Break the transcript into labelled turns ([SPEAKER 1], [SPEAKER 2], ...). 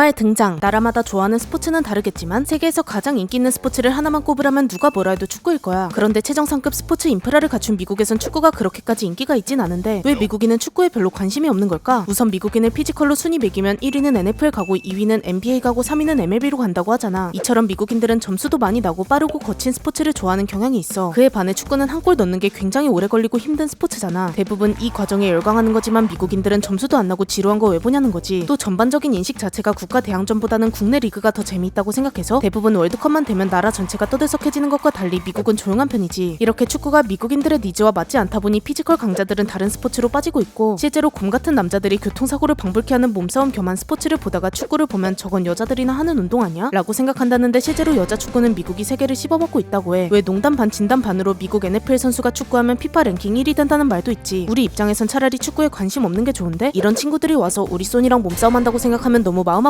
[SPEAKER 1] 드라마의 등장, 나라마다 좋아하는 스포츠는 다르겠지만 세계에서 가장 인기 있는 스포츠를 하나만 꼽으라면 누가 뭐라 해도 축구일 거야. 그런데 최정상급 스포츠 인프라를 갖춘 미국에선 축구가 그렇게까지 인기가 있진 않은데 왜 미국인은 축구에 별로 관심이 없는 걸까? 우선 미국인을 피지컬로 순위 매기면 1위는 NFL 가고 2위는 NBA 가고 3위는 MLB로 간다고 하잖아. 이처럼 미국인들은 점수도 많이 나고 빠르고 거친 스포츠를 좋아하는 경향이 있어. 그에 반해 축구는 한 골 넣는 게 굉장히 오래 걸리고 힘든 스포츠잖아. 대부분 이 과정에 열광하는 거지만 미국인들은 점수도 안 나고 지루한 거 왜 보냐는 거지. 또 전반적인 인식 자체가 국가 대항전보다는 국내 리그가 더 재미있다고 생각해서 대부분 월드컵만 되면 나라 전체가 떠들썩해지는 것과 달리 미국은 조용한 편이지. 이렇게 축구가 미국인들의 니즈와 맞지 않다 보니 피지컬 강자들은 다른 스포츠로 빠지고 있고 실제로 곰 같은 남자들이 교통사고를 방불케 하는 몸싸움 겸한 스포츠를 보다가 축구를 보면 저건 여자들이나 하는 운동 아니야? 라고 생각한다는데 실제로 여자 축구는 미국이 세계를 씹어먹고 있다고 해. 왜 농담 반 진담 반으로 미국 NFL 선수가 축구하면 피파 랭킹 1위 된다는 말도 있지. 우리 입장에선 차라리 축구에 관심 없는 게 좋은데 이런 친구들이 와서 우리 손이랑 몸싸움 한다고 생각하면 너무 마음 아픈